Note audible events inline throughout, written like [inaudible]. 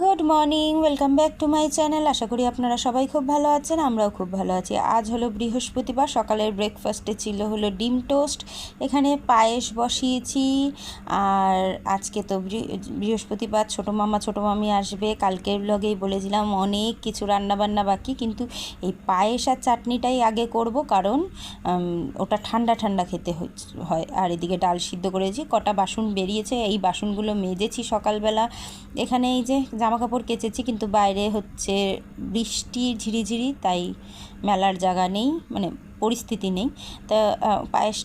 Good morning welcome back to my channel আশা করি আপনারা সবাই খুব ভালো আছেন, আমরাও খুব ভালো আছি। আজ হলো বৃহস্পতিবার, সকালের ব্রেকফাস্টে ছিল হলো ডিম টোস্ট। এখানে পায়েস বসিয়েছি, আর আজকে তো বৃহস্পতিবার, ছোটো মামা, ছোটো মামি আসবে। কালকের ব্লগেই বলেছিলাম অনেক কিছু রান্নাবান্না বাকি, কিন্তু এই পায়েস আর চাটনিটাই আগে করব, কারণ ওটা ঠান্ডা ঠান্ডা খেতে হয়। আর এদিকে ডাল সিদ্ধ করেছি, কটা বাসন বেরিয়েছে, এই বাসনগুলো মেজেছি সকালবেলা। এখানে এই যে জামা কাপড় কেচেছি কিন্তু বাইরে হচ্ছে বৃষ্টি ঝিরিঝিরি, তাই মেলার জায়গা নেই মানে পরিস্থিতি নেই। তা পায়েস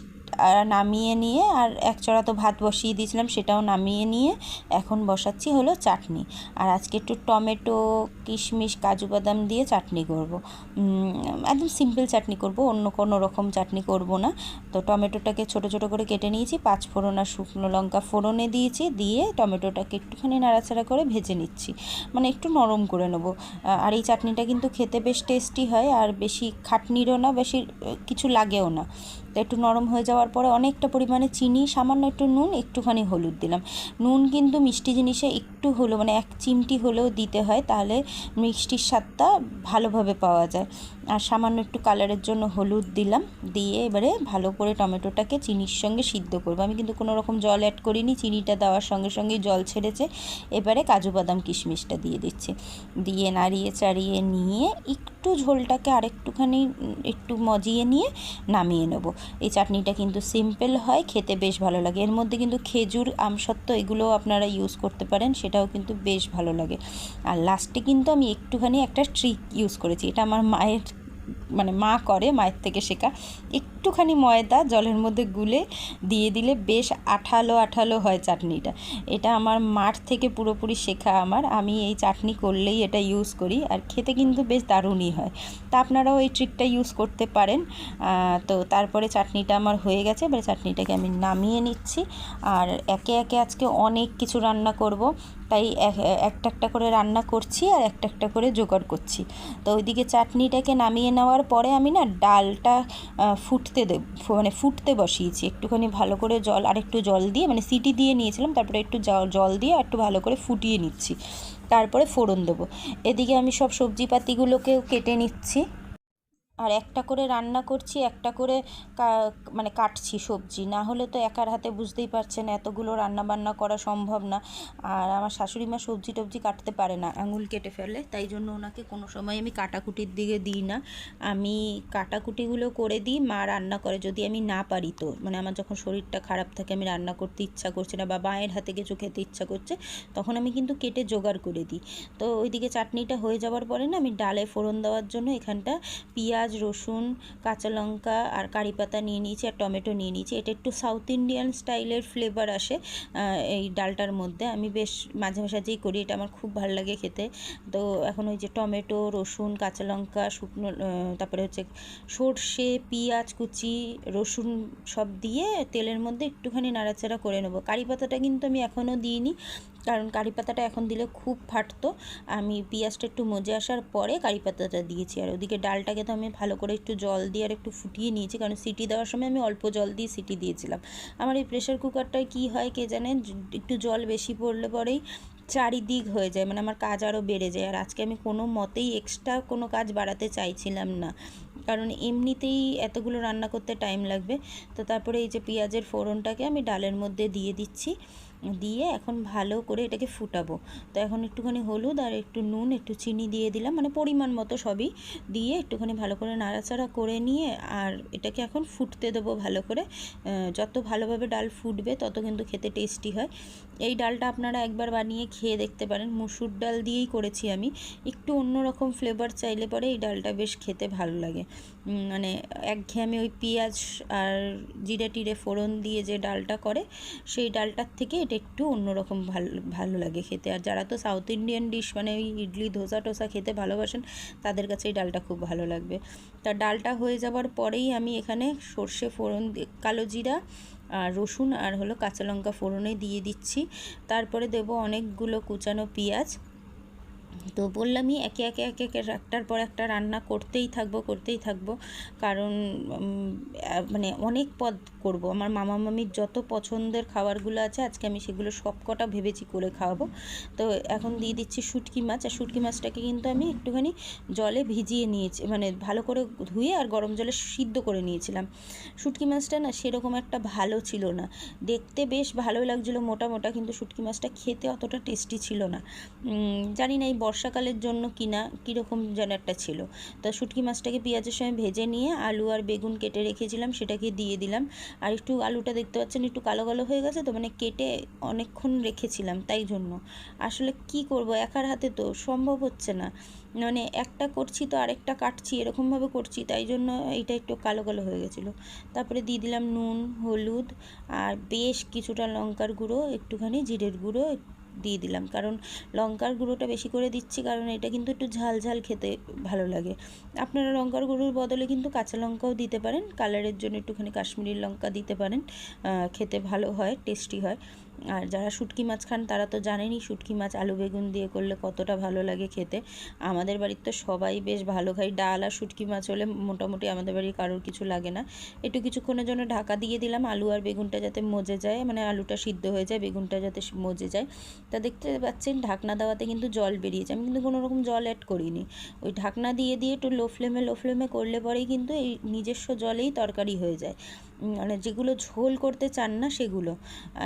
নামিয়ে নিয়ে আর এক চড়া তো ভাত বসিয়ে দিয়েছিলাম, সেটাও নামিয়ে নিয়ে এখন বসাচ্ছি হলো চাটনি। আর আজকে একটু টমেটো, কিশমিশ, কাজু বাদাম দিয়ে চাটনি করব। একদম সিম্পল চাটনি করব, অন্য কোনো রকম চাটনি করব না। তো টমেটোটাকে ছোট ছোট করে কেটে নিয়েছি, পাঁচ ফোড়ন আর শুকনো লঙ্কা ফোড়নে দিয়েছি, দিয়ে টমেটোটাকে একটুখানি নাড়াচাড়া করে ভেজে নিচ্ছি। মানে একটু নরম করে নেব। আর এই চাটনিটা কিন্তু খেতে বেশ টেস্টি হয়, আর বেশি খাটনিরও না, বেশি কিছু লাগেও না। একটু নরম হয়ে যাওয়ার পরে অনেকটা পরিমাণে চিনি, সামান্য একটু নুন, একটুখানি হলুদ দিলাম। নুন কিন্তু মিষ্টি জিনিসে একটু হলো মানে এক চিমটি হলেও দিতে হয়, তাহলে মিষ্টির স্বাদটা ভালোভাবে পাওয়া যায়। আর সামান্য একটু কালারের জন্য হলুদ দিলাম। দিয়ে এবারে ভালো করে টমেটোটাকে চিনির সঙ্গে সিদ্ধ করব। আমি কিন্তু কোনো রকম জল অ্যাড করিনি, চিনিটা দেওয়ার সঙ্গে সঙ্গেই জল ছেড়েছে। এবারে কাজু বাদাম কিশমিশটা দিয়ে দিচ্ছি। দিয়ে নাড়িয়ে চাড়িয়ে নিয়ে একটু ঝোলটাকে আরেকটুখানি একটু মজিয়ে নিয়ে নামিয়ে নেব। এই চাটনিটা কিন্তু সিম্পল হয়, খেতে বেশ ভালো লাগে। এর মধ্যে কিন্তু খেজুর, আমসত্ত্ব এগুলোও আপনারা ইউজ করতে পারেন, সেটাও কিন্তু বেশ ভালো লাগে। আর লাস্টে কিন্তু আমি একটুখানি একটা ট্রিক ইউজ করেছি। এটা আমার মায়ের মানে মা করে, মায়ের থেকে শেখা। একটুখানি ময়দা জলের মধ্যে গুলে দিয়ে দিলে বেশ আঠালো আঠালো হয় চাটনিটা। এটা আমার মাঠ থেকে পুরোপুরি শেখা আমার। আমি এই চাটনি করলেই এটা ইউজ করি আর খেতে কিন্তু বেশ দারুণই হয়। তা আপনারাও এই ট্রিকটা ইউজ করতে পারেন। তো তারপরে চাটনিটা আমার হয়ে গেছে। এবারে চাটনিটাকে আমি নামিয়ে নিচ্ছি। আর একে একে আজকে অনেক কিছু রান্না করব। তাই এক- একটা একটা করে রান্না করছি আর একটা একটা করে জোগাড় করছি। তো ওইদিকে চাটনিটাকে নামিয়ে নেওয়ার পরে আমি না ডালটা ফুটতে ফু- মানে ফুটতে বসিয়েছি। একটুখানি ভালো করে জল আর একটু জল দিয়ে মানে সিটি দিয়ে নিয়েছিলাম, তারপরে একটু জল দিয়ে একটু ভালো করে ফুটিয়ে নিচ্ছি। তারপরে ফোড়ন দেবো। এদিকে আমি সব সবজিপাতিগুলোকেও কেটে নিচ্ছি। আর একটা করে রান্না করছি, একটা করে মানে কাটছি সবজি। না হলে তো একার হাতে বুঝতেই পারছেন, এতগুলো রান্না বান্না করা সম্ভব না। আর আমার শাশুড়ি মা সবজি টবজি কাটতে পারে না, আঙুল কেটে ফেলে। তাই জন্য ওনাকে কোনো সময় আমি কাটাকুটির দিকে দিই না। আমি কাটাকুটিগুলো করে দিই, মা রান্না করে যদি আমি না পারি তো। মানে আমার যখন শরীরটা খারাপ থাকে, আমি রান্না করতে ইচ্ছা করছে না বা মায়ের হাতে কিছু খেতে ইচ্ছা করছে, তখন আমি কিন্তু কেটে জোগাড় করে দিই। তো ওইদিকে চাটনিটা হয়ে যাওয়ার পরে না, আমি ডালে ফোড়ন দেওয়ার জন্য এখানটা পেঁয়াজ রসুন, কাঁচা লঙ্কা আর কারি পাতা নিয়ে নিয়েছি আর টমেটো নিয়ে নিয়েছি। এটা একটু সাউথ ইন্ডিয়ান স্টাইলের ফ্লেভার আসে এই ডালটার মধ্যে। আমি বেশ মাঝে মাঝেই করি, এটা আমার খুব ভালো লাগে খেতে। তো এখন ওই যে টমেটো, রসুন, কাঁচা লঙ্কা, শুকনো তারপরে হচ্ছে সর্ষে, পেঁয়াজ, কুচি, রসুন সব দিয়ে তেলের মধ্যে একটুখানি নাড়াচাড়া করে নেব। কারি পাতাটা কিন্তু আমি এখনও দিইনি। কারণ কারি পাতাটা এখন দিলে খুব ফাটতো। আমি পেঁয়াজটা একটু মজে আসার পরে কারি পাতাটা দিয়েছি। আর ওদিকে ডালটাকে তো আমি ভালো করে একটু জল দিয়ে আর একটু ফুটিয়ে নিয়েছি, কারণ সিটি দেওয়ার সময় আমি অল্প জল দিয়ে সিটি দিয়েছিলাম। আমার এই প্রেশার কুকারটায় কী হয় কে জানে একটু জল বেশি পড়লে পরেই চারিদিক হয়ে যায় মানে আমার কাজ আরও বেড়ে যায়। আর আজকে আমি কোনো মতেই এক্সট্রা কোনো কাজ বাড়াতে চাইছিলাম না। কারণ এমনিতেই এতগুলো রান্না করতে টাইম লাগবে। তো তারপরে এই যে পেঁয়াজের ফোড়নটাকে আমি ডালের মধ্যে দিয়ে দিচ্ছি। দিয়ে এখন ভালো করে এটাকে ফুটাবো। তো এখন একটুখানি হলুদ আর একটু নুন, একটু চিনি দিয়ে দিলাম। মানে পরিমাণ মতো সবই দিয়ে একটুখানি ভালো করে নাড়াচাড়া করে নিয়ে আর এটাকে এখন ফুটতে দেবো ভালো করে। যত ভালোভাবে ডাল ফুটবে তত কিন্তু খেতে টেস্টি হয়। এই ডালটা আপনারা একবার বানিয়ে খেয়ে দেখতে পারেন। মুসুর ডাল দিয়েই করেছি আমি। একটু অন্যরকম ফ্লেভার চাইলে পরে এই ডালটা বেশ খেতে ভালো লাগে। মানে একঘেয়েমি ওই পেঁয়াজ আর জিরে টিরে ফোড়ন দিয়ে যে ডালটা করে, সেই ডালটার থেকে এটা একটু অন্যরকম ভালো ভালো লাগে খেতে। আর যারা তো সাউথ ইন্ডিয়ান ডিশ মানে ওই ইডলি, ধোসা টোসা খেতে ভালোবাসেন, তাদের কাছে এই ডালটা খুব ভালো লাগবে। তা ডালটা হয়ে যাওয়ার পরেই আমি এখানে সর্ষে ফোড়ন কালো জিরা আর রসুন আর হলো কাঁচা লঙ্কা ফোড়নে দিয়ে দিচ্ছি। তারপরে দেব অনেকগুলো কুচানো পেঁয়াজ। তো বললামই একে একে একে একে একটার পর একটা রান্না করতেই থাকব করতেই থাকব। কারণ মানে অনেক পদ করব। আমার মামা মামির যত পছন্দের খাবারগুলো আছে, আজকে আমি সেগুলো সব কটা ভেবেছি করে খাওয়াবো। তো এখন দিয়ে দিচ্ছি শুটকি মাছ। আর শুটকি মাছটাকে কিন্তু আমি একটুখানি জলে ভিজিয়ে নিয়েছি মানে ভালো করে ধুয়ে আর গরম জলে সিদ্ধ করে নিয়েছিলাম। শুটকি মাছটা না সেরকম একটা ভালো ছিল না। দেখতে বেশ ভালো লাগছিল। মোটা মোটা, কিন্তু শুটকি মাছটা খেতে অতটা টেস্টি ছিল না। জানি না এই বর্ষাকালের জন্য কিনা, কীরকম যেন একটা ছিল। তো শুটকি মাছটাকে পেঁয়াজের সঙ্গে ভেজে নিয়ে আলু আর বেগুন কেটে রেখেছিলাম, সেটাকে দিয়ে দিলাম। আর একটু আলুটা দেখতে পাচ্ছেন, একটু কালো কালো হয়ে গেছে তো মানে কেটে অনেকক্ষণ রেখেছিলাম তাই জন্য। আসলে কি করব, একার হাতে তো সম্ভব হচ্ছে না। মানে একটা করছি তো আরেকটা কাটছি, এরকমভাবে করছি, তাই জন্য এইটা একটু কালো কালো হয়ে গেছিল। তারপরে দিয়ে দিলাম নুন, হলুদ আর বেশ কিছুটা লঙ্কার গুঁড়ো, একটুখানি জিরের গুঁড়ো দিয়ে দিলাম। কারণ লঙ্কার গুঁড়োটা বেশি করে দিচ্ছি, কারণ এটা কিন্তু একটু ঝাল ঝাল খেতে ভালো লাগে। আপনারা লঙ্কার গুঁড়োর বদলে কিন্তু কাঁচা লঙ্কাও দিতে পারেন। কালারের জন্য একটুখানি কাশ্মীরি লঙ্কা দিতে পারেন। খেতে ভালো হয় টেস্টি হয়। আর যারা শুটকি মাছ খান তারা তো জানেনই শুটকি মাছ আলু বেগুন দিয়ে করলে কতটা ভালো লাগে খেতে। আমাদের বাড়ির তো সবাই বেশ ভালো খাই ডাল আর শুটকি মাছ হলে মোটামুটি আমাদের বাড়ির কারোর কিছু লাগে না। একটু কিছুক্ষণের জন্য ঢাকা দিয়ে দিলাম আলু আর বেগুনটা যাতে মজে যায় মানে আলুটা সিদ্ধ হয়ে যায়, বেগুনটা যাতে মজে যায়। তা দেখতে পাচ্ছেন ঢাকনা দেওয়াতে কিন্তু জল বেরিয়েছে। আমি কিন্তু কোনো রকম জল অ্যাড করিনি। ওই ঢাকনা দিয়ে দিয়ে একটু লো ফ্লেমে লো ফ্লেমে করলে পরেই কিন্তু এই নিজস্ব জলেই তরকারি হয়ে যায়। মানে যেগুলো ঝোল করতে চান না সেগুলো।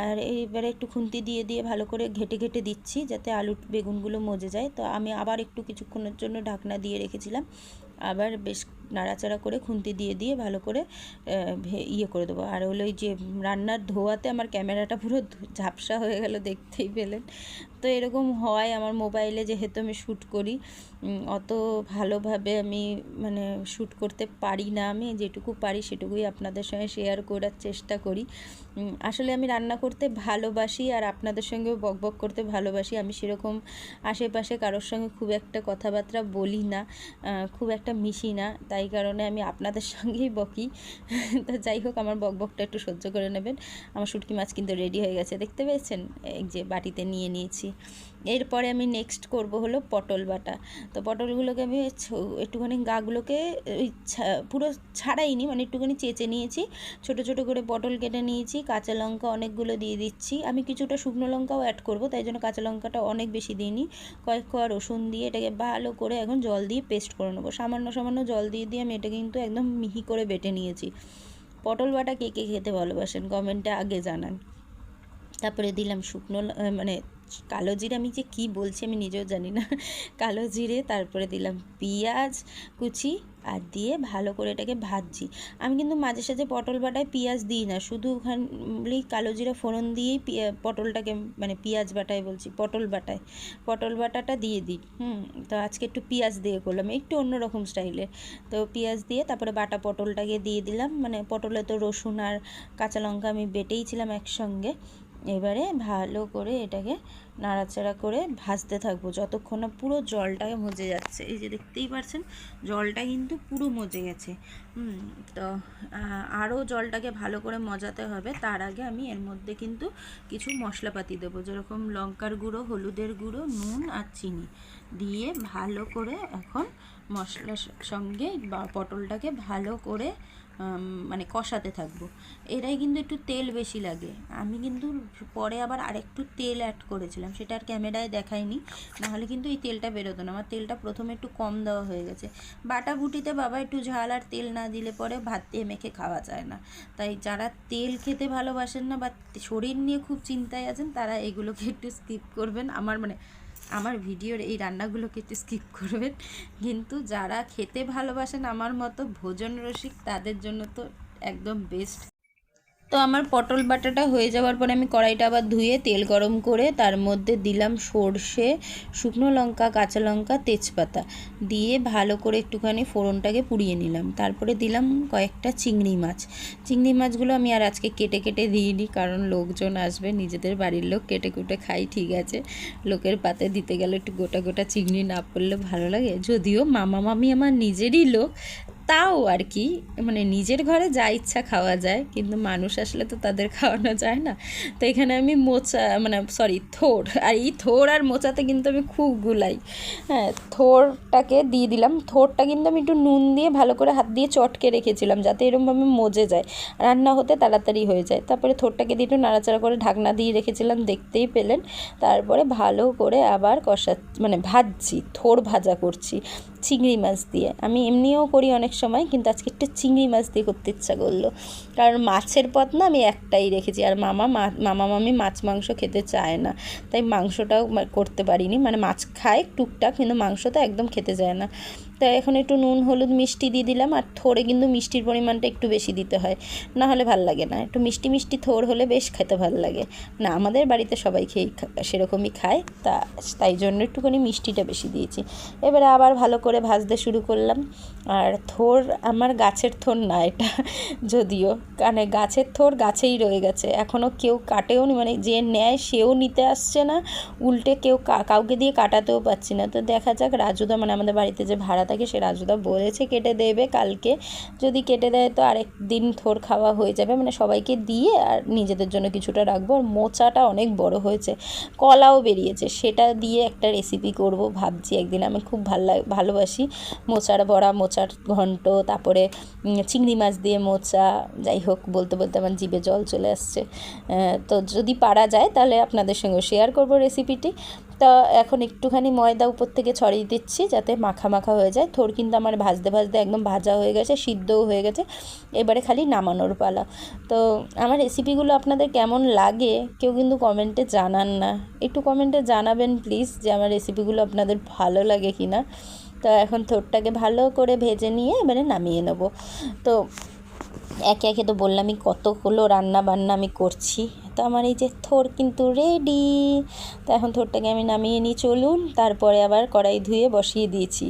আর এবারে একটু খুন্তি দিয়ে দিয়ে ভালো করে ঘেটে ঘেটে দিচ্ছি যাতে আলু বেগুনগুলো মজে যায়। তো আমি আবার একটু কিছুক্ষণের জন্য ঢাকনা দিয়ে রেখেছিলাম। আবার বেশ নাড়াচাড়া করে খুন্তি দিয়ে দিয়ে ভালো করে ইয়ে করে দেবো। আর হলো ওই যে রান্নার ধোয়াতে আমার ক্যামেরাটা পুরো ঝাপসা হয়ে গেল, দেখতেই পেলেন। তো এরকম হয় আমার মোবাইলে যেহেতু আমি শ্যুট করি অত ভালোভাবে আমি মানে শ্যুট করতে পারি না আমি, যেটুকু পারি সেটুকুই আপনাদের সঙ্গে শেয়ার করার চেষ্টা করি। আসলে আমি রান্না করতে ভালোবাসি আর আপনাদের সঙ্গেও বকবক করতে ভালোবাসি। আমি সেরকম আশেপাশে কারোর সঙ্গে খুব একটা কথাবার্তা বলি না খুব একটা মিশি না, তাই কারণে আমি আপনাদের সঙ্গেই বকি। তো যাই হোক, আমার বকবকটা একটু সহ্য করে নেবেন। আমার শুটকি মাছ কিন্তু রেডি হয়ে গেছে, দেখতে পেয়েছেন? এই যে বাটিতে নিয়ে নিয়েছি। এরপরে আমি নেক্সট করব হলো পটল বাটা। তো পটলগুলোকে আমি একটুখানি গাগুলোকে, ওই পুরো ছাড়াইনি মানে একটুখানি চেঁচে নিয়েছি। ছোট ছোট করে পটল কেটে নিয়েছি, কাঁচা লঙ্কা অনেকগুলো দিয়ে দিচ্ছি। আমি কিছুটা শুকনো লঙ্কাও অ্যাড করব, তাই জন্য কাঁচা লঙ্কাটা অনেক বেশি দিইনি। কয়েক কোয়া রসুন দিয়ে এটাকে ভালো করে এখন জল দিয়ে পেস্ট করে নেব। সামান্য সামান্য জল দিয়ে দিয়ে আমি এটা কিন্তু একদম মিহি করে বেটে নিয়েছি। পটল বাটা কে কে খেতে ভালোবাসেন? কমেন্টে আগে জানান। তারপরে দিলাম শুকনো মানে কালো জিরে আমি যে কি বলছি আমি নিজেও জানি না। কালো জিরে, তারপরে দিলাম পেঁয়াজ কুচি আর দিয়ে ভালো করে এটাকে ভাজছি। আমি কিন্তু মাঝে সাঝে পটল বাটায় পেঁয়াজ দিই না, শুধু ওখানে কালো জিরা ফোড়ন দিয়েই পটলটাকে মানে পেঁয়াজ বাটায় বলছি, পটল বাটায়। পটল বাটাটা দিয়ে দিই, হুম, তো আজকে একটু পেঁয়াজ দিয়ে করলাম, একটু অন্যরকম স্টাইলে। তো পেঁয়াজ দিয়ে তারপরে বাটা পটলটাকে দিয়ে দিলাম মানে পটলে তো রসুন আর কাঁচা লঙ্কা আমি বেটেই ছিলাম একসঙ্গে। এবারে ভালো করে এটাকে নাড়াচাড়া করে ভাজতে থাকব যতক্ষণ না পুরো জলটাকে মজে যাচ্ছে। এই যে দেখতেই পারছেন, জলটা কিন্তু পুরো মজে গেছে। তো আরও জলটাকে ভালো করে মজাতে হবে। তার আগে আমি এর মধ্যে কিন্তু কিছু মশলাপাতি দেবো, যেরকম লঙ্কার গুঁড়ো, হলুদের গুঁড়ো, নুন আর চিনি দিয়ে ভালো করে এখন মশলার সঙ্গে বা পটলটাকে ভালো করে মানে কষাতে থাকব। এটাই কিন্তু একটু তেল বেশি লাগে। আমি কিন্তু পরে আবার আরেকটু তেল অ্যাড করেছিলাম। সেটা আর ক্যামেরায় দেখাইনি। নাহলে কিন্তু এই তেলটা বেরোতো না। আমার তেলটা প্রথমে একটু কম দেওয়া হয়ে গেছে। বাটা বুটিতে বাবা একটু ঝাল আর তেল না দিলে পরে ভাত দিয়ে মেখে খাওয়া যায় না। তাই যারা তেল খেতে ভালোবাসেন না বা শরীর নিয়ে খুব চিন্তায় আছেন, তারা এগুলোকে একটু স্কিপ করবেন। আমার মানে আমার ভিডিওর এই রান্নাগুলোকে একটু স্কিপ করবেন। কিন্তু যারা খেতে ভালোবাসেন আমার মতো ভোজন রসিক তাদের জন্য তো একদম বেস্ট তো আমার পটল বাটাটা হয়ে যাওয়ার পরে আমি কড়াইটা আবার ধুয়ে তেল গরম করে তার মধ্যে দিলাম সর্ষে, শুকনো লঙ্কা, কাঁচা লঙ্কা, তেজপাতা দিয়ে ভালো করে একটুখানি ফোড়নটাকে পুড়িয়ে নিলাম। তারপরে দিলাম কয়েকটা চিংড়ি মাছ। চিংড়ি মাছগুলো আমি আর আজকে কেটে কেটে দিইনি কারণ লোকজন আসবে, নিজেদের বাড়ির লোক কেটে কুটে খাই, ঠিক আছে। লোকের পাতে দিতে গেলে একটু গোটা গোটা চিংড়ি না পড়লে ভালো লাগে। যদিও মামা মামি আমার নিজেরই লোক তাও আর কি মানে নিজের ঘরে যা ইচ্ছা খাওয়া যায়, কিন্তু মানুষ আসলে তো তাদের খাওয়ানো যায় না। তো এখানে আমি মোচা মানে সরি থোর, আর এই থোর আর মোচাতে কিন্তু আমি খুব গুলাই। হ্যাঁ থোরটাকে দিয়ে দিলাম। থোরটা কিন্তু আমি একটু নুন দিয়ে ভালো করে হাত দিয়ে চটকে রেখেছিলাম, যাতে এরকমভাবে মজে যায়। রান্না হতে তাড়াতাড়ি হয়ে যায়। তারপরে থোরটাকে দিয়ে একটু নাড়াচাড়া করে ঢাকনা দিয়ে রেখেছিলাম, দেখতেই পেলেন। তারপরে ভালো করে আবার কষা মানে ভাজছি, থোর ভাজা করছি। চিংড়ি মাছ দিয়ে। আমি এমনিও করি অনেক সময়, কিন্তু আজকে একটু চিংড়ি মাছ দিয়ে করতে ইচ্ছা করল। কারণ মাছের পথ না আমি একটাই রেখেছি, আর মামা মামা মামি মাছ মাংস খেতে চায় না। তাই মাংসটাও করতে পারিনি। মানে মাছ খায় টুকটাক, কিন্তু মাংস তো একদম খেতে চায় না। তাই এখন একটু নুন, হলুদ, মিষ্টি দিয়ে দিলাম আর থোড়ে কিন্তু মিষ্টির পরিমাণটা একটু বেশি দিতে হয়। না হলে ভালো লাগে না। একটু মিষ্টি মিষ্টি থোড় হলে বেশ খেতে ভালো লাগে। না, আমাদের বাড়িতে সবাই খেয়ে সেরকমই খায়। তা, তাই জন্য একটুখানি মিষ্টিটা বেশি দিয়েছি। এবারে আবার ভালো করে ভাজতে শুরু করলাম। আর থোর আমার গাছের থোর না এটা, যদিও। মানে গাছের থোর গাছেই রয়ে গেছে। এখনও কেউ কাটেও নি মানে যে নেয় সেও নিতে আসছে না, উল্টে কেউ কাউকে দিয়ে কাটাতেও পাচ্ছি না। তো দেখা যাক রাজুদা মানে আমাদের বাড়িতে যে ভাড়া থাকে, সে রাজুদা বলেছে কেটে দেবে কালকে। যদি কেটে দেয় তো আরেক দিন থোর খাওয়া হয়ে যাবে। মানে সবাইকে দিয়ে আর নিজেদের জন্য কিছুটা রাখব। আর মোচাটা অনেক বড় হয়েছে। কলাও বেরিয়েছে। সেটা দিয়ে একটা রেসিপি করব। ভাবছি একদিন। আমি খুব ভালো ভালোবাসি মোচার বড়া মোচার ঘন্ট, তারপরে চিংড়ি মাছ দিয়ে মোচা, যাই হোক, বলতে বলতে আমার জিভে জল চলে আসছে। তো যদি পারা যায়, তাহলে আপনাদের সঙ্গে শেয়ার করব রেসিপিটি তা এখন একটুখানি ময়দা উপর থেকে ছড়িয়ে দিচ্ছি, যাতে মাখা মাখা হয়ে যায়। থোর কিন্তু আমার ভাজতে ভাজতে একদম ভাজা হয়ে গেছে, সিদ্ধও হয়ে গেছে। এবারে খালি নামানোর পালা। তো আমার রেসিপিগুলো আপনাদের কেমন লাগে, কেউ কিন্তু কমেন্টে জানান না। একটু কমেন্টে জানাবেন প্লিজ যে আমার রেসিপিগুলো আপনাদের ভালো লাগে কি না তো এখন থোরটাকে ভালো করে ভেজে নিয়ে এবারে নামিয়ে নেব। তো একে একে তো বললামই কতগুলো রান্না বান্না আমি করছি। তো আমার এই যে থোর কিন্তু রেডি তো এখন থোরটাকে আমি নামিয়ে নিই, চলুন। তারপরে আবার কড়াই ধুয়ে বসিয়ে দিয়েছি।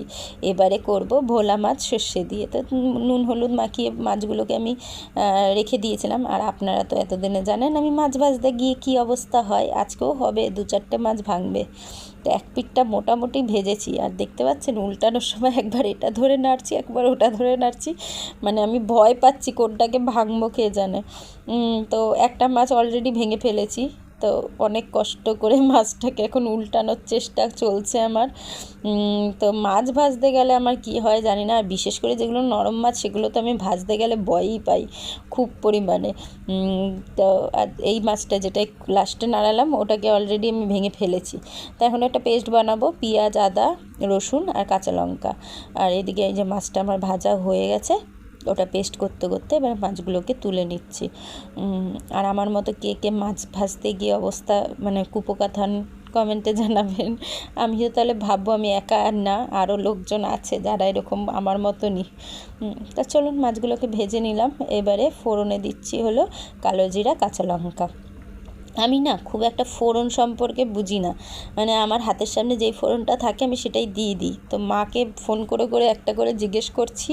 এবারে করব ভোলা মাছ সর্ষে দিয়ে। তো নুন, হলুদ মাখিয়ে মাছগুলোকে আমি রেখে দিয়েছিলাম। আর আপনারা তো এতদিনে জানেন আমি মাছ ভাজতে গিয়ে কি অবস্থা হয়। আজকেও হবে, দু চারটে মাছ ভাঙবে। তো এক পিঠটা মোটামুটি ভেজেছি। আর দেখতে পাচ্ছেন, উল্টানোর সময় একবার এটা ধরে নাড়ছি, একবার ওটা ধরে নাড়ছি। মানে আমি ভয় পাচ্ছি কোনটাকে ভাঙবো কে জানে। তো একটা মাছ অলরেডি ভেঙে ফেলেছি। তো অনেক কষ্ট করে [laughs] মাছটাকে এখন উল্টানোর চেষ্টা চলছে আমার। তো মাছ ভাজতে গেলে আমার কি হয় জানি না, বিশেষ করে যেগুলো নরম মাছ সেগুলো তো আমি ভাজতে গেলে ভয়ই পাই খুব পরিমাণে। তো এই মাছটা যেটা লাস্টে নাড়ালাম, ওটাকে অলরেডি আমি ভেঙে ফেলেছি। তো এখন একটা পেস্ট বানাবো, পেঁয়াজ, আদা, রসুন আর কাঁচা লঙ্কা। আর এদিকে এই যে মাছটা আমার ভাজা হয়ে গেছে। ওটা পেস্ট করতে করতে এবার মাছগুলোকে তুলে নিচ্ছি। আর আমার মতো কে কে মাছ ভাজতে গিয়ে অবস্থা মানে কুপোকাথান কমেন্টে জানাবেন। আমিও তাহলে ভাববো আমি একা আর না, আরও লোকজন আছে যারা এরকম আমার মতনই। তা চলুন মাছগুলোকে ভেজে নিলাম। এবারে ফোড়নে দিচ্ছি হলো কালো জিরা, কাঁচা লঙ্কা। আমি না খুব একটা ফোড়ন সম্পর্কে বুঝি না। মানে আমার হাতের সামনে যেই ফোড়নটা থাকে আমি সেটাই দিয়ে দিই। তো মাকে ফোন করে করে একটা করে জিজ্ঞেস করছি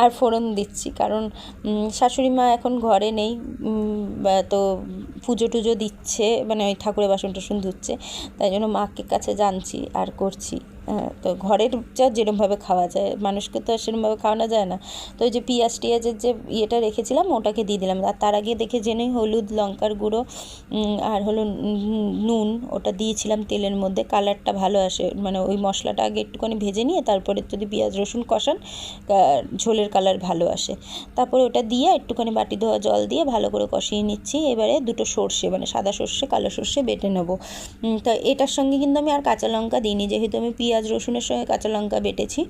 আর ফোড়ন দিচ্ছি। কারণ শাশুড়ি মা এখন ঘরে নেই তো পুজো টুজো দিচ্ছে মানে ওই ঠাকুরের বাসন টাসন ধুচ্ছে, তাই জন্য মাকে কাছে জানছি আর করছি। তো ঘরের যা যেরমভাবে খাওয়া যায়, মানুষকে তো সেরমভাবে খাওয়ানো যায় না। তো ওই যে পিঁয়াজ টিয়াজের যে ইয়েটা রেখেছিলাম, ওটাকে দিয়ে দিলাম। আর তার আগে দেখে জেনেই হলুদ, লঙ্কার গুঁড়ো আর হলো নুন ওটা দিয়েছিলাম তেলের মধ্যে। কালারটা ভালো আসে মানে ওই মশলাটা আগে একটুখানি ভেজে নিয়ে তারপরে যদি পেঁয়াজ, রসুন কষান ঝোলের কালার ভালো আসে। তারপরে ওটা দিয়ে একটুখানি বাটি ধোয়া জল দিয়ে ভালো করে কষিয়ে নিচ্ছি। এবারে দুটো সর্ষে মানে সাদা সর্ষে, কালো সর্ষে বেটে নেব। তো এটার সঙ্গে কিন্তু আমি আর কাঁচা লঙ্কা দিইনি। যেহেতু আমি পেঁয়াজ রসুনের সঙ্গে কাঁচা লঙ্কা বেটেছি।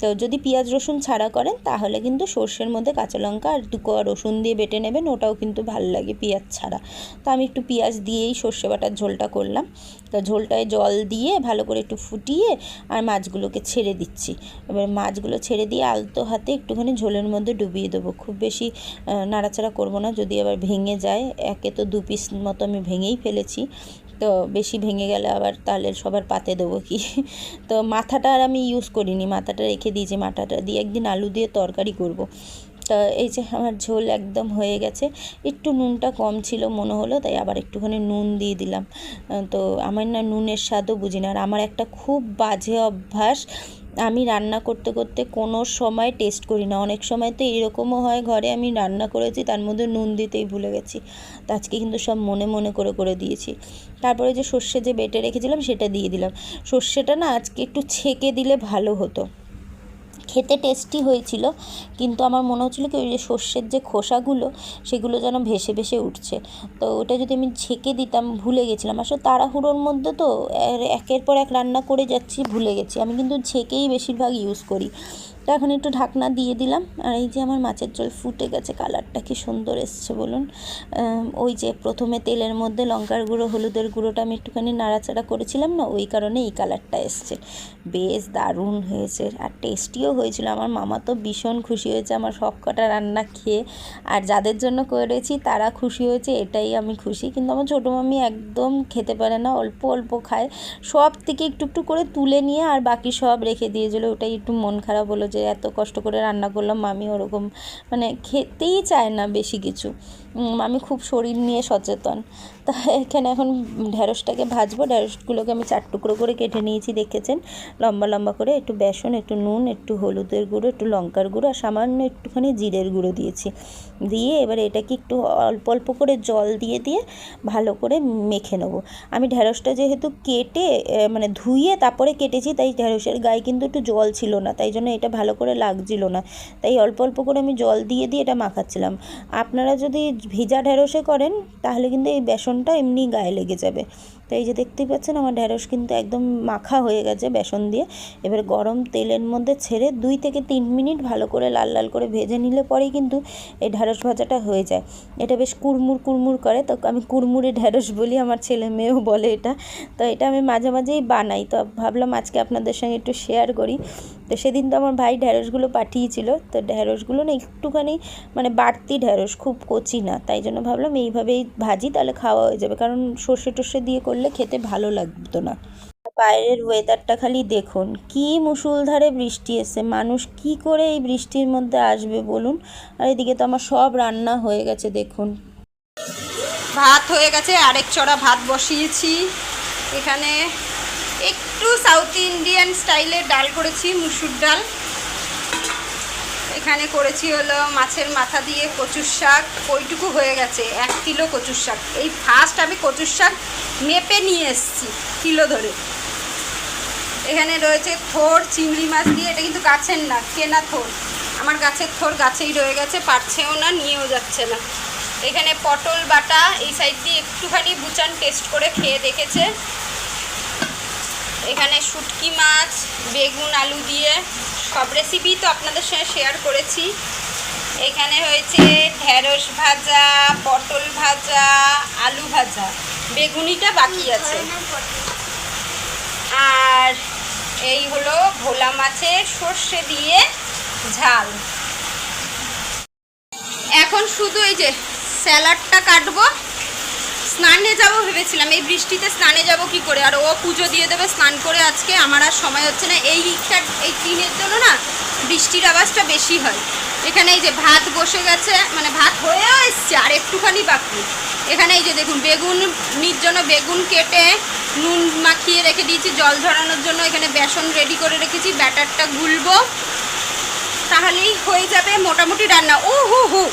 তো যদি পেঁয়াজ রসুন ছাড়া করেন, তাহলে কিন্তু সর্ষের মধ্যে কাঁচা লঙ্কা আর দু রসুন দিয়ে বেটে নেবেন, ওটাও কিন্তু ভালো লাগে পেঁয়াজ ছাড়া। তো আমি একটু পেঁয়াজ দিয়েই সর্ষে বাটার ঝোলটা করলাম। তো ঝোলটায় জল দিয়ে ভালো করে একটু ফুটিয়ে আর মাছগুলোকে ছেড়ে দিচ্ছি। এবার মাছগুলো ছেড়ে দিয়ে আলতো হাতে একটুখানি ঝোলের মধ্যে ডুবিয়ে দেবো। খুব বেশি নাড়াচাড়া করব না, যদি আবার ভেঙে যায়, একে তো দু পিস মতো আমি ভেঙেই ফেলেছি। তো বেশি ভেঙে গেলে আবার তাহলে সবার পাতে দেবো কি? তো মাথাটা আর আমি ইউজ করিনি। মাথাটা রেখে দিয়েছি, মাথাটা দিয়ে একদিন আলু দিয়ে তরকারি করব। তা এই যে আমার ঝোল একদম হয়ে গেছে। একটু নুনটা কম ছিল, মনে হলো, তাই আবার একটুখানি নুন দিয়ে দিলাম। তো আমার না নুনের স্বাদও বুঝি না আর আমার একটা খুব বাজে অভ্যাস আমি রান্না করতে করতে কোনো সময় টেস্ট করি না। অনেক সময় তো এরকমও হয় ঘরে আমি রান্না করেছি, তার মধ্যে নুন দিতেই ভুলে গেছি। তা আজকে কিন্তু সব মনে মনে করে করে দিয়েছি। তারপরে যে সর্ষে যে বেটে রেখেছিলাম সেটা দিয়ে দিলাম। সর্ষেটা না আজকে একটু ছেঁকে দিলে ভালো হতো। খেতে টেস্টি হয়েছিল, কিন্তু আমার মনে হচ্ছিল কি ওই যে সর্ষের যে খোসাগুলো, সেগুলো যেন ভেসে ভেসে উঠছে। তো ওটা যদি আমি ছেঁকে দিতাম, ভুলে গেছিলাম। আসলে তাড়াহুড়োর মধ্যে তো একের পর এক রান্না করে যাচ্ছি, ভুলে গেছি। আমি কিন্তু ছেঁকেই বেশিরভাগ ইউজ করি। তো এখন একটু ঢাকনা দিয়ে দিলাম। আর এই যে আমার মাছের ঝোল ফুটে গেছে, কালারটা কি সুন্দর এসছে বলুন। ওই যে প্রথমে তেলের মধ্যে লঙ্কার গুঁড়ো, হলুদের গুঁড়োটা আমি একটুখানি নাড়াচাড়া করেছিলাম না, ওই কারণে এই কালারটা এসছে। বেশ দারুণ হয়েছে আর টেস্টিও হয়েছিল। আমার মামা তো ভীষণ খুশি হয়েছে আমার সব কটা রান্না খেয়ে। আর যাদের জন্য করেছি তারা খুশি হয়েছে, এটাই আমি খুশি। কিন্তু আমার ছোটো মামি একদম খেতে পারে না, অল্প অল্প খায়। সব থেকে একটু একটু করে তুলে নিয়ে আর বাকি সব রেখে দিয়েছিলো। ওটাই একটু মন খারাপ হলো যে এত কষ্ট করে রান্না করলাম, মামি ওরকম মানে খেতেই চায় না বেশি কিছু। মামি খুব শরীর নিয়ে সচেতন। তা এখানে এখন ঢ্যাঁড়সটাকে ভাজবো। ঢ্যাঁড়সগুলোকে আমি চার টুকরো করে কেটে নিয়েছি, দেখেছেন? লম্বা লম্বা করে একটু বেসন, একটু নুন, একটু হলুদের গুঁড়ো, একটু লঙ্কার গুঁড়ো আর সামান্য একটুখানি জিরের গুঁড়ো দিয়েছি। দিয়ে এবারে এটাকে একটু অল্প অল্প করে জল দিয়ে দিয়ে ভালো করে মেখে নেব। আমি ঢ্যাঁড়সটা যেহেতু কেটে মানে ধুয়ে তারপরে কেটেছি, তাই ঢ্যাঁড়সের গায়ে কিন্তু একটু জল ছিল না, তাই জন্য এটা ভালো করে লাগছিল না। তাই অল্প অল্প করে আমি জল দিয়ে দিয়ে এটা মাখাচ্ছিলাম। আপনারা যদি ভিজা ঢেঁড়সে করেন, তাহলে কিন্তু এই বেসনটা এমনি গায়ে লেগে যাবে। তো এই যে দেখতেই পাচ্ছেন, আমার ঢ্যাঁড়স কিন্তু একদম মাখা হয়ে গেছে বেসন দিয়ে। এবার গরম তেলের মধ্যে ছেড়ে দুই থেকে তিন মিনিট ভালো করে লাল লাল করে ভেজে নিলে পরেই কিন্তু এই ঢ্যাঁড়স ভাজাটা হয়ে যায়। এটা বেশ কুড়মুড় কুড়মুড় করে, তো আমি কুড়মুড়ে ঢ্যাঁড়স বলি, আমার ছেলে মেয়েও বলে এটা। তো এটা আমি মাঝে মাঝেই বানাই, তো ভাবলাম আজকে আপনাদের সঙ্গে একটু শেয়ার করি। তো সেদিন তো আমার ভাই ঢ্যাঁড়সগুলো পাঠিয়েছিল, তো ঢ্যাঁড়সগুলো না একটুখানি মানে বাড়তি ঢ্যাঁড়স, খুব কচি না। তাই জন্য ভাবলাম এইভাবেই ভাজি, তাহলে খাওয়া হয়ে যাবে। কারণ সর্ষে টর্ষে দিয়ে করলে খেতে ভালো লাগতো না। বাইরের ওয়েদারটা খালি দেখুন, কি মুষলধারে বৃষ্টি এসে মানুষ কি করে এই বৃষ্টির মধ্যে আসবে বলুন? আর এদিকে তো আমার সব রান্না হয়ে গেছে, দেখুন। ভাত হয়ে গেছে, আরেক চড়া ভাত বসিয়েছি। এখানে একটু সাউথ ইন্ডিয়ান স্টাইলের ডাল করেছি, মুসুর ডাল। এখানে করেছি হলো মাছের মাথা দিয়ে কচুর শাক, ওইটুকু হয়ে গেছে, এক কিলো কচুর শাক। এই ফার্স্ট আমি কচুর শাক মেপে নিয়ে এসেছি, কিলো ধরে। এখানে রয়েছে থোর, চিংড়ি মাছ দিয়ে, এটা কিন্তু গাছের না, কেনা থোর। আমার গাছের থোর গাছেই রয়ে গেছে, পারছেও না, নিয়েও যাচ্ছে না। এখানে পটল বাটা, এই সাইড দিয়ে একটুখানি বুচান টেস্ট করে খেয়ে দেখেছে। এখানে শুটকি মাছ, বেগুন, আলু দিয়ে সব রেসিপি তো আপনাদের সঙ্গে শেয়ার করেছি। এখানে হয়েছে ঢেঁড়স ভাজা, পটল ভাজা, আলু ভাজা। বেগুনিটা বাকি আছে। আর এই হলো ভোলা মাছের সর্ষে দিয়ে ঝাল। এখন শুধু এই যে স্যালাডটা কাটবো। স্নানে যাব ভেবেছিলাম। এই বৃষ্টিতে স্নানে যাব কি করে? আর ও পুজো দিয়ে দেবে স্নান করে আজকে। আমার আর সময় হচ্ছে না। এই ইচ্ছা- এই টিনের জন্য না বৃষ্টির আওয়াজটা বেশি হয়। এখানে এই যে ভাত বসে গেছে মানে ভাত হয়েও এসছে, আর একটুখানি বাকি। এখানে এই যে দেখুন, বেগুন, নির জন্য বেগুন কেটে নুন মাখিয়ে রেখে দিয়েছি, জল ঝরানোর জন্য এখানে বেসন রেডি করে রেখেছি, ব্যাটারটা গুলবো। তাহলেই হয়ে যাবে মোটামুটি রান্না। ও হু হু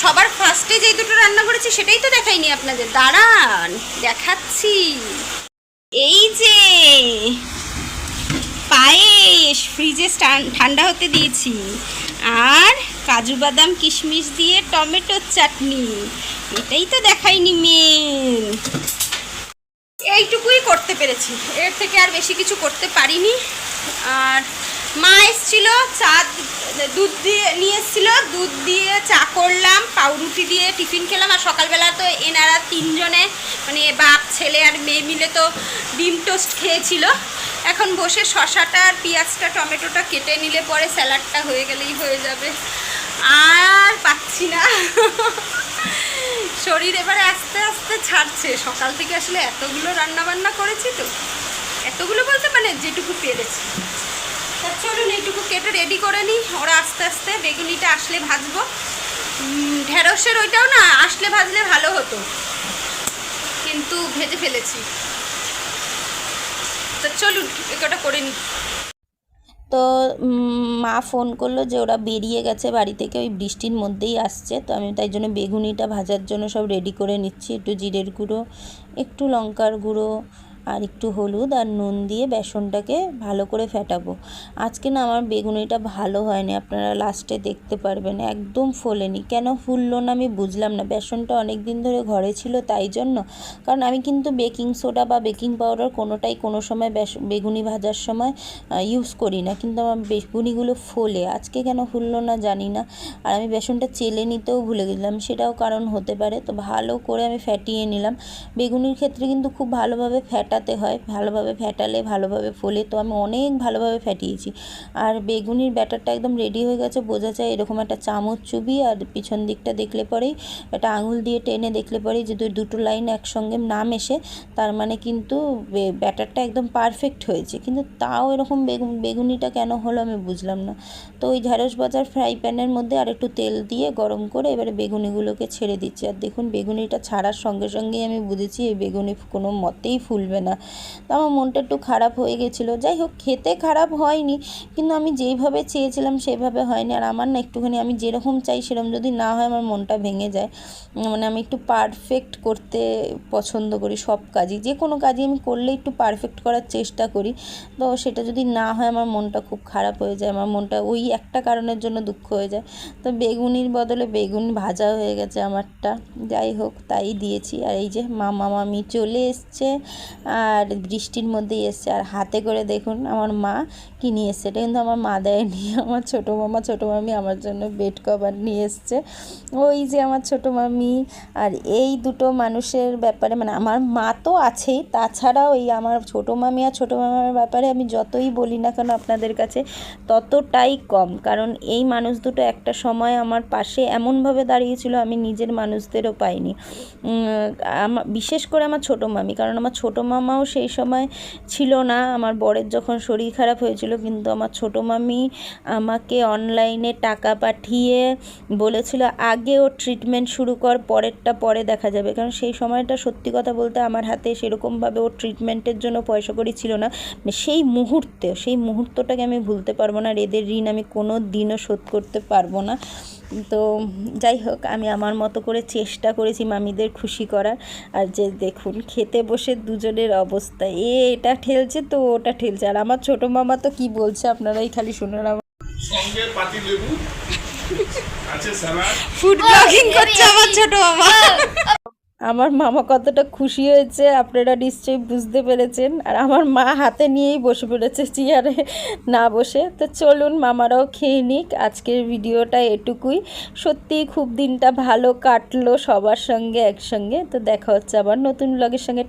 সবার ফার্স্টে যেই দুটো রান্না করেছি সেটাই তো দেখাইনি আপনাদের। দাঁড়ান, দেখাচ্ছি। এই যে পায়েস ফ্রিজে ঠান্ডা হতে দিয়েছি। আর কাজু বাদাম, কিশমিশ দিয়ে টমেটোর চাটনি। এটাই তো দেখাইনি মেন এইটুকুই করতে পেরেছি। এর থেকে আর বেশি কিছু করতে পারিনি। আর মা এসছিল, চা দুধ দিয়ে, নিয়ে এসছিল, দুধ দিয়ে চা করলাম, পাউরুটি দিয়ে টিফিন খেলাম, আর সকালবেলা তো এনারা তিনজনে মানে বাপ, ছেলে আর মেয়ে মিলে তো ডিম টোস্ট খেয়েছিল। এখন বসে শশাটা আর পেঁয়াজটা, টমেটোটা কেটে নিলে পরে স্যালাডটা হয়ে গেলেই হয়ে যাবে। আর পাচ্ছি না। শরীর এবারে আস্তে আস্তে ছাড়ছে। সকাল থেকে আসলে এতগুলো রান্না বান্না করেছি তো। এতগুলো বলতে মানে যেটুকু পেরেছি। তা চলুন এইটুকু কেটে রেডি করে নিই। ওরা আস্তে আস্তে বেগুনিটা আসলে ভাজবো। ঢেঁড়সের ওইটাও না, আসলে ভাজলে ভালো হতো। কিন্তু ভেজে ফেলেছি। তা চলুন এটা করে নিই। তো মা ফোন করল যে ওরা বেরিয়ে গেছে বাড়ি থেকে, ওই বৃষ্টির মধ্যেই আসছে। তো আমি তাই জন্য বেগুনিটা ভাজার জন্য সব রেডি করে নিচ্ছি। একটু জিরের গুঁড়ো, একটু লঙ্কার গুঁড়ো আর একটু হলুদ আর নুন দিয়ে বেসনটাকে ভালো করে ফেটাবো। আজকে না আমার বেগুনিটা ভালো হয়নি, আপনারা লাস্টে দেখতে পারবেন, একদম ফোলেনি। কেন ফুললো না আমি বুঝলাম না, বেসনটা অনেক দিন ধরে ঘরে ছিল তাই জন্য। কারণ আমি কিন্তু বেকিং সোডা বা বেকিং পাউডার কোনোটাই কোনো সময় বেগুনি ভাজার সময় ইউজ করি না। কিন্তু আমার বেগুনিগুলো ফোলে, আজকে কেন ফুললো না জানি না। আর আমি বেসনটা চেলে নিতেও ভুলে গেলাম, সেটাও কারণ হতে পারে। তো ভালো করে আমি ফ্যাটিয়ে নিলাম। বেগুনির ক্ষেত্রে কিন্তু খুব ভালোভাবে ফ্যাটাতে হয়, ভালোভাবে ফ্যাটালে ভালোভাবে ফোলে। তো আমি অনেক ভালোভাবে ফ্যাটিয়েছি আর বেগুনির ব্যাটারটা একদম রেডি হয়ে গেছে, বোঝা যায় এরকম একটা চামচ চুবি আর পিছন দিকটা দেখলে পরেই, একটা আঙুল দিয়ে টেনে দেখলে পরেই যে দুটো লাইন একসঙ্গে না মেশে, তার মানে কিন্তু ব্যাটারটা একদম পারফেক্ট হয়েছে। কিন্তু তাও এরকম বেগুন, বেগুনিটা কেন হলো আমি বুঝলাম না। তো ওই ঢ্যাঁড়স বাজার ফ্রাই প্যানের মধ্যে আর একটু তেল দিয়ে গরম করে এবারে বেগুনিগুলোকে ছেড়ে দিচ্ছি। আর দেখুন, বেগুনিটা ছাড়ার সঙ্গে সঙ্গেই আমি বুঝেছি, এই বেগুনি কোনো মতেই ফুলবে না। তো আমার মনটা একটু খারাপ হয়ে গেছিল। যাই হোক, খেতে খারাপ হয়নি, কিন্তু আমি যেইভাবে চেয়েছিলাম সেভাবে হয়নি। আর আমার না একটুখানি, আমি যেরকম চাই সেরকম যদি না হয় আমার মনটা ভেঙে যায়। মানে আমি একটু পারফেক্ট করতে পছন্দ করি সব কাজই। যে কোনো কাজই আমি করলে একটু পারফেক্ট করার চেষ্টা করি। তো সেটা যদি না হয় আমার মনটা খুব খারাপ হয়ে যায়। আমার মনটা ওই একটা কারণের জন্য দুঃখ হয়ে যায়। তো বেগুনির বদলে বেগুন ভাজা হয়ে গেছে আমারটা। যাই হোক, তাই দিয়েছি। আর এই যে মামা মামি চলে এসছে। আর বৃষ্টির মধ্যেই এসছে। আর হাতে করে দেখুন আমার মা কি নিয়ে এসছে। এটা কিন্তু আমার মা দেয়নি, আমার ছোটো মামা। ছোটো মামি আমার জন্য বেড কভার নিয়ে এসছে। ওই যে আমার ছোটো মামি। আর এই দুটো মানুষের ব্যাপারে মানে আমার মা তো আছেই, তাছাড়াও এই আমার ছোটো মামি আর ছোটো মামার ব্যাপারে আমি যতই বলি না কেন আপনাদের কাছে ততটাই কম। কারণ এই মানুষ দুটো একটা সময় আমার পাশে এমনভাবে দাঁড়িয়েছিল, আমি নিজের মানুষদেরও পাইনি। বিশেষ করে আমার ছোটো মামি। কারণ আমার ছোটো মামাও সেই সময় ছিল না। আমার বরের যখন শরীর খারাপ হয়েছিল, কিন্তু আমার ছোটো মামি আমাকে অনলাইনে টাকা পাঠিয়ে বলেছিল, আগে ও ট্রিটমেন্ট শুরু কর, পরেরটা পরে দেখা যাবে। কারণ সেই সময়টা সত্যি কথা বলতে আমার হাতে সেরকমভাবে ওর ট্রিটমেন্টের জন্য পয়সা কড়ি ছিল না। মানে সেই মুহূর্তে, সেই মুহূর্তটাকে আমি ভুলতে পারব না আর এদের ঋণ আমি কোনো দিনও শোধ করতে পারব না। তো যাই হোক আমি আমার মতো করে চেষ্টা করেছি মামিদের খুশি করার। আর যে দেখুন খেতে বসে দুজনের অবস্থা। এ এটা ঠেলছে তো ওটা ঠেলছে। আর আমার ছোট মামা তো কি বলছে আপনারাই খালি শুনুন আমার। সঙ্গে পাতি লেবু আছে স্যালাড। ফুড ব্লগিং করছে আমার ছোট মামা। আমার মামা কতটা খুশি হয়েছে, আপনারা নিশ্চয়ই বুঝতে পেরেছেন। আর আমার মা হাতে নিয়েই বসে পড়েছে চেয়ারে না বসে। তো চলুন মামারাও খেয়ে নিক, আজকের ভিডিওটা এটুকুই। সত্যিই খুব দিনটা ভালো কাটলো সবার সঙ্গে একসঙ্গে। তো দেখা হচ্ছে আবার নতুন ব্লগের সঙ্গে।